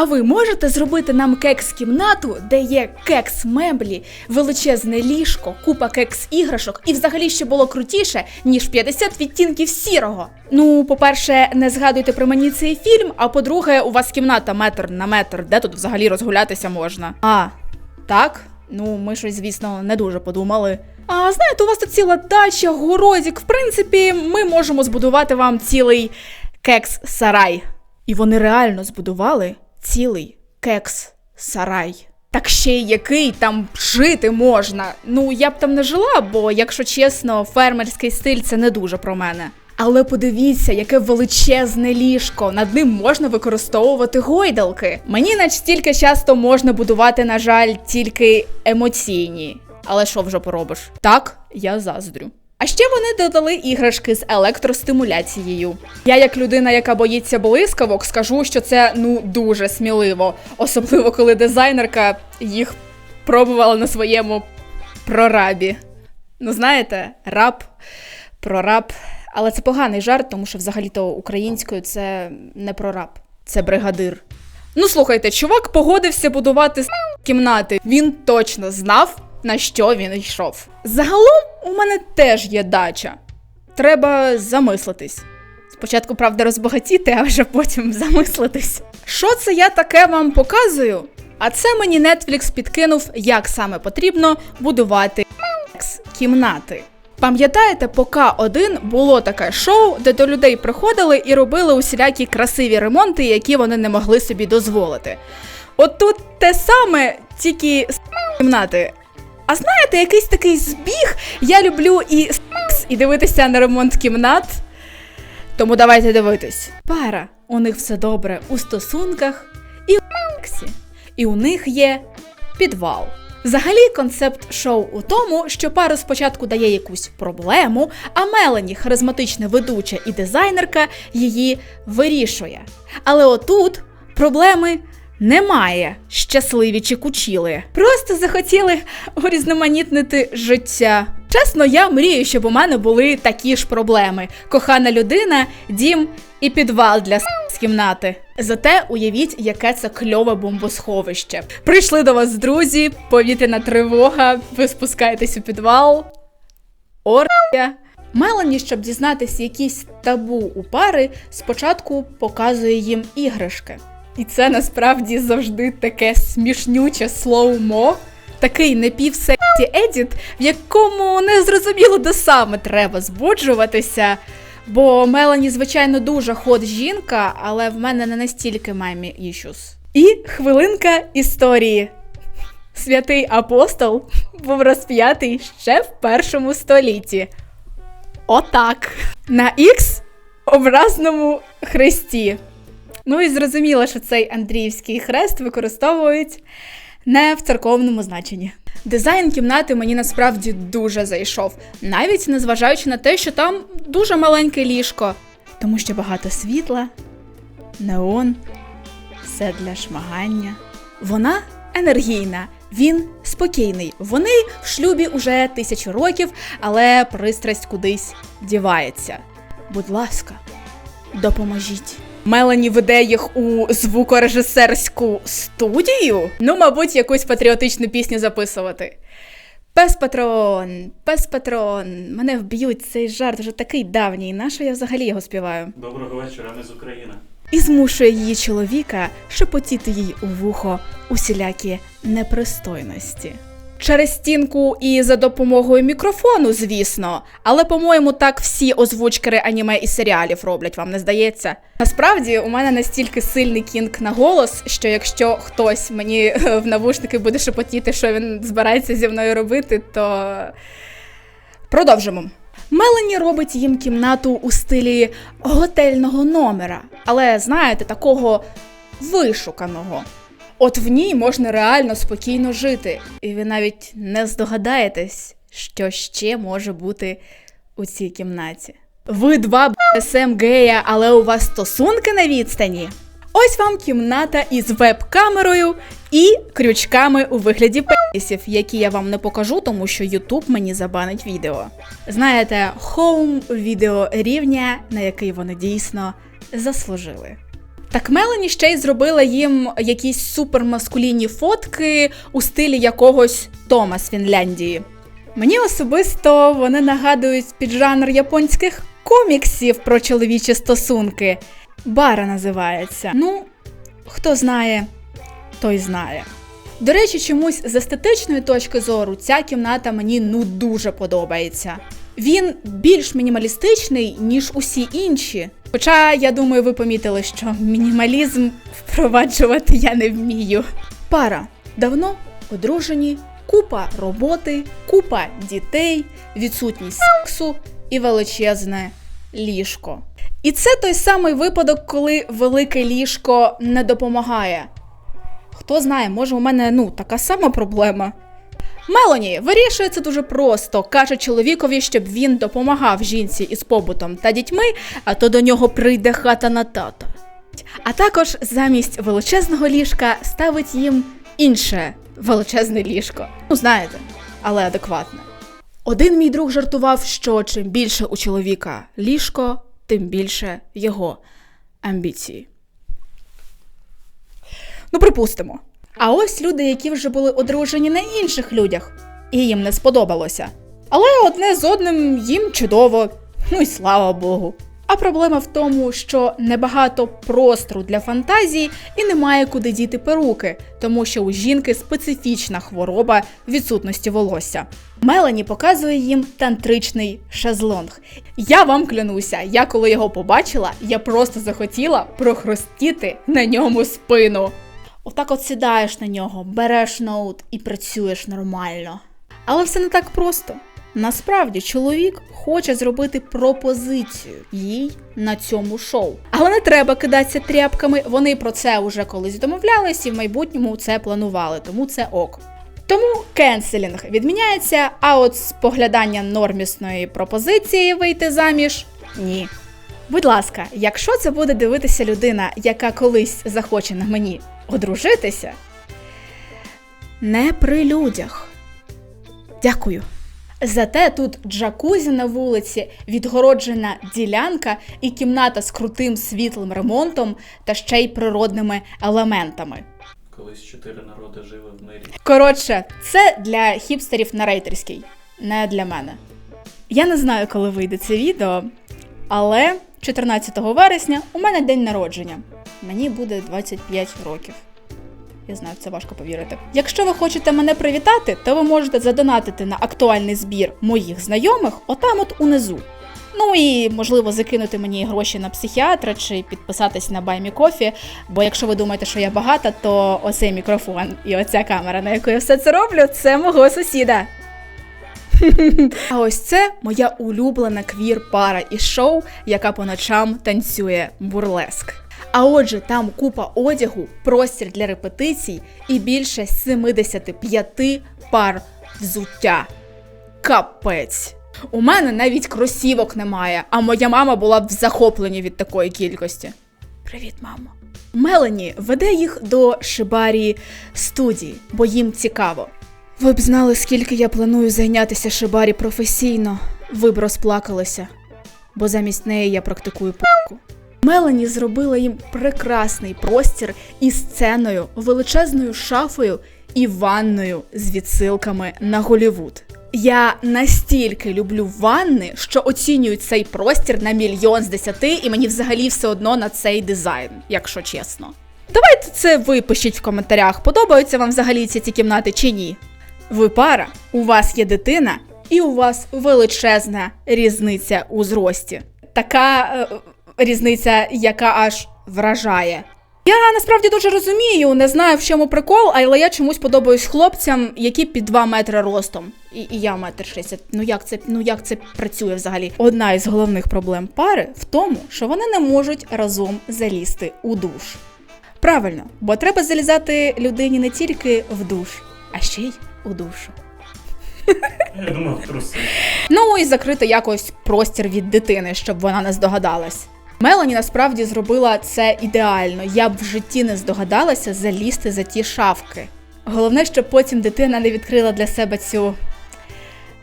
А ви можете зробити нам кекс-кімнату, де є кекс-меблі, величезне ліжко, купа кекс-іграшок і взагалі ще було крутіше, ніж 50 відтінків сірого. Ну, по-перше, не згадуйте про мені цей фільм, а по-друге, у вас кімната метр на метр, де тут взагалі розгулятися можна. А, так? Ну, ми щось, звісно, не дуже подумали. А знаєте, у вас тут ціла дача, городік. В принципі, ми можемо збудувати вам цілий кекс-сарай. І вони реально збудували цілий кекс-сарай. Так ще й який там жити можна. Ну, я б там не жила, бо, якщо чесно, фермерський стиль це не дуже про мене. Але подивіться, яке величезне ліжко. Над ним можна використовувати гойдалки. Мені настільки часто можна будувати, на жаль, тільки емоційні. Але що вже поробиш? Так, я заздрю. А ще вони додали іграшки з електростимуляцією. Я, як людина, яка боїться блискавок, скажу, що це ну дуже сміливо, особливо коли дизайнерка їх пробувала на своєму прорабі. Ну, знаєте, раб, прораб. Але це поганий жарт, тому що взагалі-то українською це не прораб, це бригадир. Ну, слухайте, чувак погодився будувати кімнати. Він точно знав, на що він йшов. Загалом у мене теж є дача. Треба замислитись. Спочатку, правда, розбагатіти, а вже потім замислитись. Що це я таке вам показую? А це мені Netflix підкинув, як саме потрібно будувати кімнати. Пам'ятаєте, по К1 було таке шоу, де до людей приходили і робили усілякі красиві ремонти, які вони не могли собі дозволити. От тут те саме, тільки з кімнати. А знаєте, якийсь такий збіг. Я люблю і секс, і дивитися на ремонт кімнат. Тому давайте дивитись. Пара, у них все добре у стосунках і у сексі. І у них є підвал. Взагалі, концепт шоу у тому, що пара спочатку дає якусь проблему, а Мелані, харизматична ведуча і дизайнерка, її вирішує. Але отут проблеми немає. Щасливі чи кучіли. Просто захотіли урізноманітнити життя. Чесно, я мрію, щоб у мене були такі ж проблеми: кохана людина, дім і підвал для з кімнати. Зате уявіть, яке це кльове бомбосховище. Прийшли до вас друзі, повітряна тривога, ви спускаєтесь у підвал. Орія. Мелані, щоб дізнатися якісь табу у пари, спочатку показує їм іграшки. І це насправді завжди таке смішнюче слоумо, такий непівсексі едіт, в якому не зрозуміло, де саме треба збуджуватися. Бо Мелані, звичайно, дуже ход жінка, але в мене не настільки мамі іщус. І хвилинка історії. Святий апостол був розп'ятий ще в першому столітті. Отак. На ікс образному хресті. Ну і зрозуміло, що цей Андріївський хрест використовують не в церковному значенні. Дизайн кімнати мені насправді дуже зайшов, навіть незважаючи на те, що там дуже маленьке ліжко, тому що багато світла, неон, все для шмагання. Вона енергійна, він спокійний. Вони в шлюбі уже тисячу років, але пристрасть кудись дівається. Будь ласка, допоможіть. Мелані веде їх у звукорежисерську студію. Ну, мабуть, якусь патріотичну пісню записувати. Пес патрон, пес патрон, мене вб'ють цей жарт вже такий давній. Нащо я взагалі його співаю? Доброго вечора, ми з України. І змушує її чоловіка шепотіти їй у вухо усілякі непристойності. Через стінку і за допомогою мікрофону, звісно, але, по-моєму, так всі озвучкери аніме і серіалів роблять, вам не здається? Насправді, у мене настільки сильний кінг на голос, що якщо хтось мені е, в навушники буде шепотіти, що він збирається зі мною робити, то продовжимо. Мелані робить їм кімнату у стилі готельного номера, але знаєте, такого вишуканого. От в ній можна реально спокійно жити, і ви навіть не здогадаєтесь, що ще може бути у цій кімнаті. Ви два БСМ гея, але у вас стосунки на відстані. Ось вам кімната із веб-камерою і крючками у вигляді пенісів, які я вам не покажу, тому що YouTube мені забанить відео. Знаєте, хоум відео рівня, на який вони дійсно заслужили. Так Мелані ще й зробила їм якісь супермаскулінні фотки у стилі якогось Тома з Фінляндії. Мені особисто вони нагадують піджанр японських коміксів про чоловічі стосунки. Бара називається. Ну, хто знає, той знає. До речі, чомусь з естетичної точки зору ця кімната мені ну дуже подобається. Він більш мінімалістичний, ніж усі інші. Хоча, я думаю, ви помітили, що мінімалізм впроваджувати я не вмію. Пара давно одружені, купа роботи, купа дітей, відсутність сексу і величезне ліжко. І це той самий випадок, коли велике ліжко не допомагає. Хто знає, може, у мене ну така сама проблема. Мелані вирішує це дуже просто. каже чоловікові, щоб він допомагав жінці із побутом та дітьми, а то до нього прийде хата на тата. А також замість величезного ліжка ставить їм інше величезне ліжко. Ну, знаєте, але адекватне. Один мій друг жартував, що чим більше у чоловіка ліжко, тим більше його амбіції. Ну, припустимо. А ось люди, які вже були одружені на інших людях, і їм не сподобалося. Але одне з одним їм чудово, ну й слава Богу. А проблема в тому, що небагато простору для фантазії і немає куди діти перуки, тому що у жінки специфічна хвороба відсутності волосся. Мелані показує їм тантричний шезлонг. Я вам клянуся, я коли його побачила, я просто захотіла прохрустіти на ньому спину. Отак от сідаєш на нього, береш ноут і працюєш нормально. Але все не так просто. Насправді чоловік хоче зробити пропозицію їй на цьому шоу. Але не треба кидатися тряпками. Вони про це вже колись домовлялись і в майбутньому це планували, тому це ок. Тому кенселінг відміняється, а от споглядання нормісної пропозиції вийти заміж ні. Будь ласка, якщо це буде дивитися людина, яка колись захоче на мені одружитися, не при людях. Дякую. Зате тут джакузі на вулиці, відгороджена ділянка і кімната з крутим світлим ремонтом та ще й природними елементами. Колись чотири народи жили в мирі. Коротше, це для хіпстерів на рейтерській, не для мене. Я не знаю, коли вийде це відео, але 14 вересня у мене день народження. Мені буде 25 років. Я знаю, це важко повірити. Якщо ви хочете мене привітати, то ви можете задонатити на актуальний збір моїх знайомих отам от унизу. Ну і можливо закинути мені гроші на психіатра чи підписатись на BuyMeCoffee, бо якщо ви думаєте, що я багата, то оцей мікрофон і оця камера, на яку я все це роблю, це мого сусіда. А ось це моя улюблена квір-пара із шоу, яка по ночам танцює бурлеск. А отже, там купа одягу, простір для репетицій і більше 75 пар взуття. Капець. У мене навіть кросівок немає, а моя мама була б в захопленні від такої кількості. Привіт, мамо. Мелані веде їх до Шибарі студії, бо їм цікаво. Ви б знали, скільки я планую зайнятися Шибарі професійно. Ви б розплакалися, бо замість неї я практикую пу**ку. Мелані зробила їм прекрасний простір із сценою, величезною шафою і ванною з відсилками на Голівуд. Я настільки люблю ванни, що оцінюю цей простір на мільйон з десяти, і мені взагалі все одно на цей дизайн, якщо чесно. Давайте це ви пишіть в коментарях, подобаються вам взагалі ці ці кімнати чи ні. Ви пара, у вас є дитина, і у вас величезна різниця у зрості. Така е, різниця, яка аж вражає. Я насправді дуже розумію, не знаю в чому прикол, але я чомусь подобаюсь хлопцям, які під 2 метри ростом. І, і я метр 60. Ну як це ну як це працює взагалі? Одна із головних проблем пари в тому, що вони не можуть разом залізти у душ. Правильно, бо треба залізати людині не тільки в душ, а ще й у душу. Я думав, труси. Ну і закрити якось простір від дитини, щоб вона не здогадалась. Мелані насправді зробила це ідеально. Я б в житті не здогадалася залізти за ті шафки. Головне, щоб потім дитина не відкрила для себе цю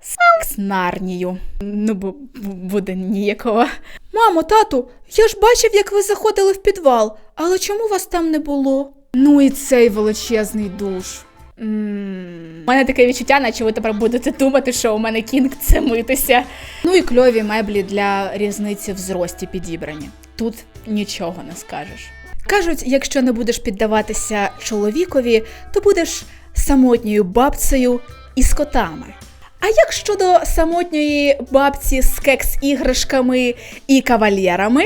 секс-нарнію. Ну, бо буде ніякого. Мамо, тату, я ж бачив, як ви заходили в підвал, але чому вас там не було? Ну і цей величезний душ. У мене таке відчуття, наче ви тепер будете думати, що у мене кінг це митися. Ну і кльові меблі для різниці в зрості підібрані. Тут нічого не скажеш. Кажуть, якщо не будеш піддаватися чоловікові, то будеш самотньою бабцею із котами. А як щодо самотньої бабці з кекс-іграшками і кавальєрами?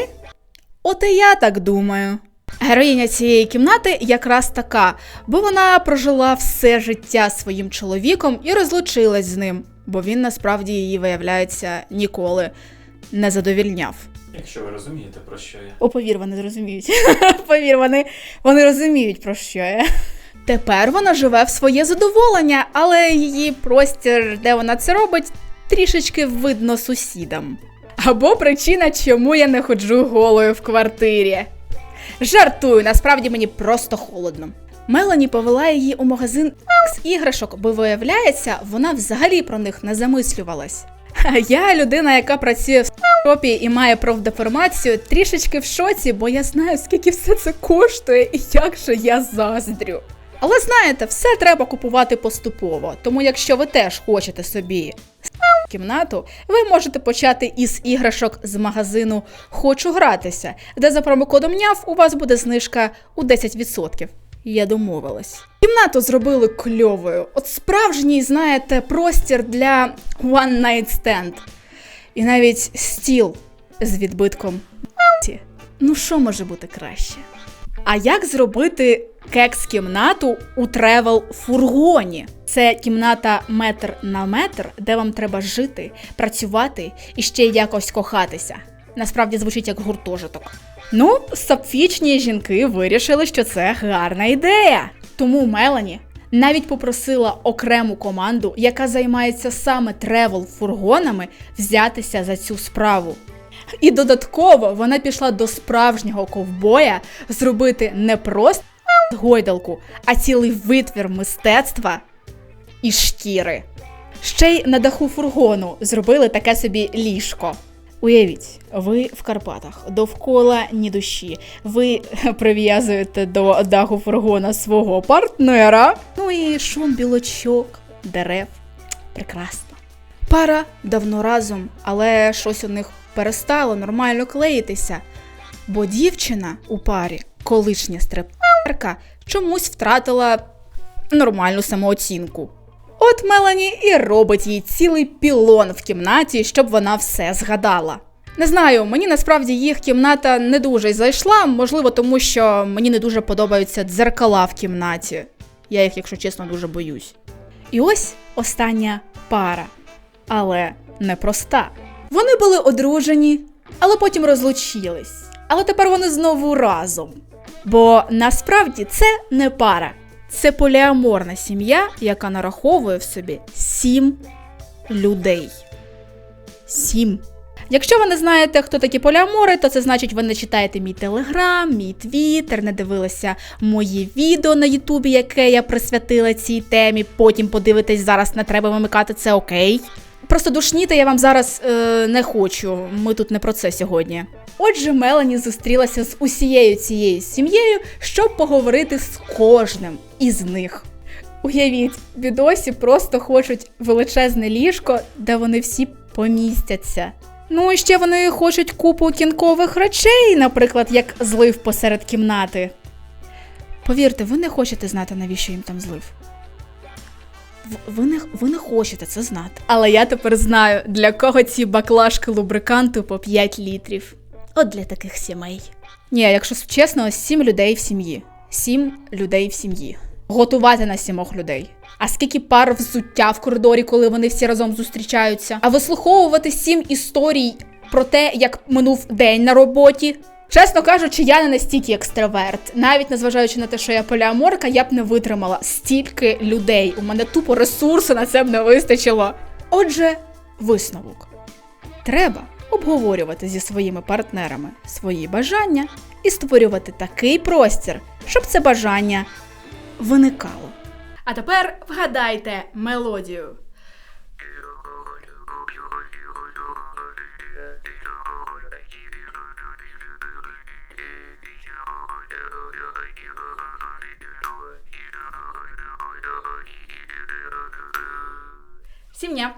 От і я так думаю. Героїня цієї кімнати якраз така, бо вона прожила все життя своїм чоловіком і розлучилась з ним, бо він насправді її, виявляється, ніколи не задовільняв. Якщо ви розумієте, про що я. О, повір, вони зрозуміють. повір, вони, вони розуміють, про що я. Тепер вона живе в своє задоволення, але її простір, де вона це робить, трішечки видно сусідам. Або причина, чому я не ходжу голою в квартирі. Жартую, насправді мені просто холодно. Мелані повела її у магазин з іграшок, бо виявляється, вона взагалі про них не замислювалась. Я людина, яка працює в шопі і має профдеформацію, трішечки в шоці, бо я знаю, скільки все це коштує і як же я заздрю. Але знаєте, все треба купувати поступово. Тому, якщо ви теж хочете собі кімнату, ви можете почати із іграшок з магазину Хочу гратися, де за промокодом НЯВ у вас буде знижка у 10%. Я домовилась. Кімнату зробили кльовою. От справжній, знаєте, простір для one night stand. І навіть стіл з відбитком. Ну що може бути краще? А як зробити кекс-кімнату у тревел-фургоні? Це кімната метр на метр, де вам треба жити, працювати і ще якось кохатися. Насправді звучить як гуртожиток. Ну, сапфічні жінки вирішили, що це гарна ідея. Тому Мелані навіть попросила окрему команду, яка займається саме тревел-фургонами, взятися за цю справу. І додатково вона пішла до справжнього ковбоя зробити не просто гойдалку, а цілий витвір мистецтва із шкіри. Ще й на даху фургону зробили таке собі ліжко. Уявіть, ви в Карпатах, довкола ні душі. Ви прив'язуєте до даху фургона свого партнера. Ну і шум білочок, дерев. Прекрасно. Пара давно разом, але щось у них перестало нормально клеїтися. Бо дівчина у парі, колишня стриперка, чомусь втратила нормальну самооцінку. От Мелані і робить їй цілий пілон в кімнаті, щоб вона все згадала. Не знаю, мені насправді їх кімната не дуже зайшла, можливо, тому що мені не дуже подобаються дзеркала в кімнаті. Я їх, якщо чесно, дуже боюсь. І ось остання пара, але непроста. Вони були одружені, але потім розлучились. Але тепер вони знову разом. Бо насправді це не пара, це поліаморна сім'я, яка нараховує в собі сім людей. Сім. Якщо ви не знаєте, хто такі поліамори, то це значить, ви не читаєте мій телеграм, мій твіттер, не дивилися мої відео на Ютубі, яке я присвятила цій темі. Потім подивитесь зараз, не треба вимикати це окей. Просто душніти я вам зараз е, не хочу. Ми тут не про це сьогодні. Отже, Мелані зустрілася з усією цією сім'єю, щоб поговорити з кожним із них. Уявіть, відосі просто хочуть величезне ліжко, де вони всі помістяться. Ну і ще вони хочуть купу кінкових речей, наприклад, як злив посеред кімнати. Повірте, ви не хочете знати, навіщо їм там злив. Ви не, ви не хочете це знати. Але я тепер знаю, для кого ці баклажки лубриканту по 5 літрів. От для таких сімей. Ні, якщо чесно, сім людей в сім'ї. Сім людей в сім'ї. Готувати на сімох людей. А скільки пар взуття в коридорі, коли вони всі разом зустрічаються? А вислуховувати сім історій про те, як минув день на роботі. Чесно кажучи, я не настільки екстраверт. Навіть незважаючи на те, що я поліаморка, я б не витримала стільки людей. У мене тупо ресурсу на це б не вистачило. Отже, висновок. Треба обговорювати зі своїми партнерами свої бажання і створювати такий простір, щоб це бажання виникало. А тепер вгадайте мелодію. Сім'я.